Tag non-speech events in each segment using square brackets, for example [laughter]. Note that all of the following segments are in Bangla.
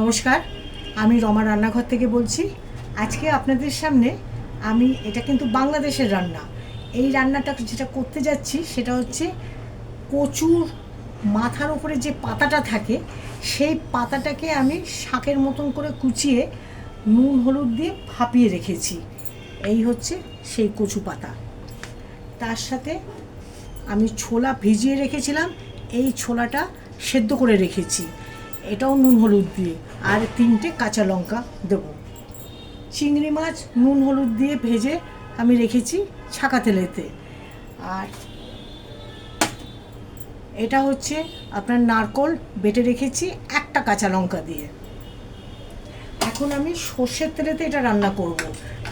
নমস্কার, আমি রমা রান্নাঘর থেকে বলছি। আজকে আপনাদের সামনে আমি, এটা কিন্তু বাংলাদেশের রান্না। এই রান্নাটা যেটা করতে যাচ্ছি, সেটা হচ্ছে কচুর মাথার উপরে যে পাতাটা থাকে, সেই পাতাটাকে আমি শাকের মতন করে কুচিয়ে নুন, হলুদ দিয়ে ভাপিয়ে রেখেছি। এই হচ্ছে সেই কচু পাতা। তার সাথে আমি ছোলা ভিজিয়ে রেখেছিলাম, এই ছোলাটা সেদ্ধ করে রেখেছি। এটাও নুন হলুদ দিয়ে। আর তিনটে কাঁচা লঙ্কা দেবো। চিংড়ি মাছ নুন হলুদ দিয়ে ভেজে আমি রেখেছি ছাকা তেলেতে। আর এটা হচ্ছে আপনার নারকোল, বেটে রেখেছি একটা কাঁচা লঙ্কা দিয়ে। এখন আমি সর্ষের তেলেতে এটা রান্না করব।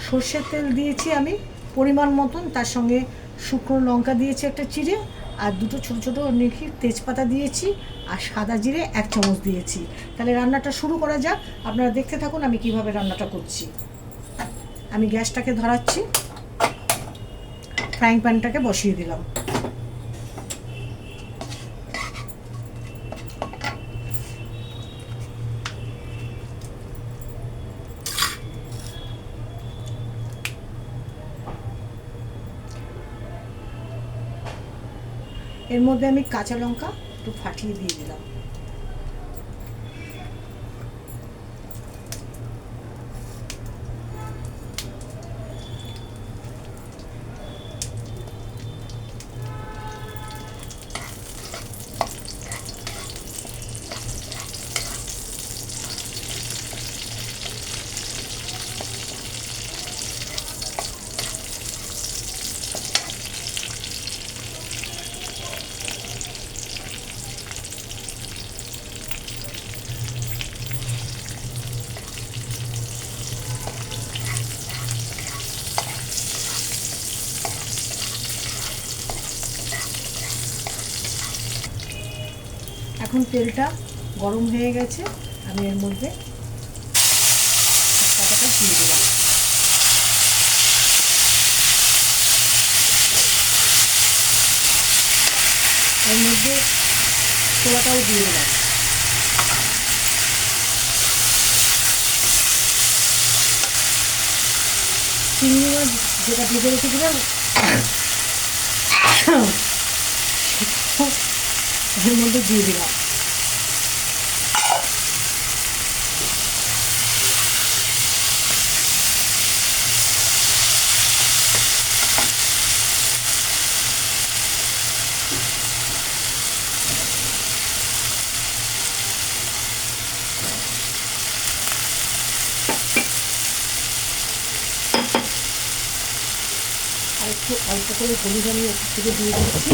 সর্ষের তেল দিয়েছি আমি পরিমাণ মতন, তার সঙ্গে শুকনো লঙ্কা দিয়েছি একটা চিড়ে আর দুটো ছোটো ছোটো নিখির তেজপাতা দিয়েছি আর সাদা জিরে এক চামচ দিয়েছি। তাহলে রান্নাটা শুরু করা যাক। আপনারা দেখতে থাকুন আমি কীভাবে রান্নাটা করছি। আমি গ্যাসটাকে ধরাচ্ছি। ফ্রাইং প্যানটাকে বসিয়ে দিলাম। এর মধ্যে আমি কাঁচা লঙ্কা একটু ফাটিয়ে দিয়ে দিলাম। এখন তেলটা গরম হয়ে গেছে, আমি এর মধ্যে পাতাটা দিয়ে দিলাম। এর মধ্যে ছোলাটাও দিয়ে দিলাম। চিংড়ি মাছ যেটা ভেজে রেখেছিলাম, এর মধ্যে দিয়ে দিলাম। একটু অল্প করে হলুদ আমি ওপর থেকে দিয়ে দিচ্ছি।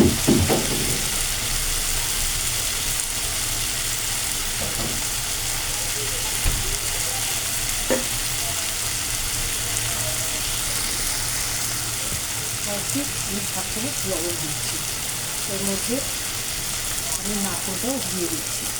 আমি চামচ লবণ দিচ্ছি। এর মধ্যে আমি নারকলটাও দিয়ে দিচ্ছি।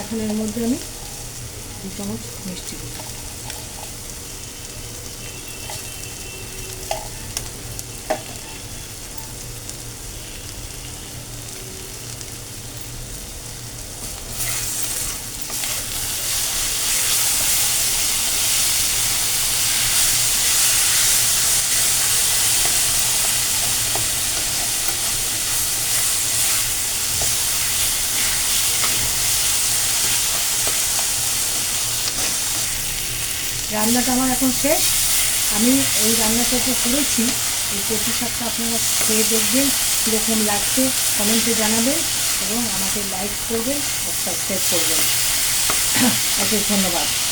এখন এর মধ্যে আমি দু চামচ মিষ্টি দিই রান্নাটা আমার এখন শেষ। আমি এই রান্নাটা তো করেছি। এই কচু শাকটা আপনারা খেয়ে দেখবেন, কীরকম লাগছে। কমেন্টে জানাবেন এবং আমাকে লাইক করবেন আর সাবস্ক্রাইব করবেন। [coughs] অশেষ ধন্যবাদ।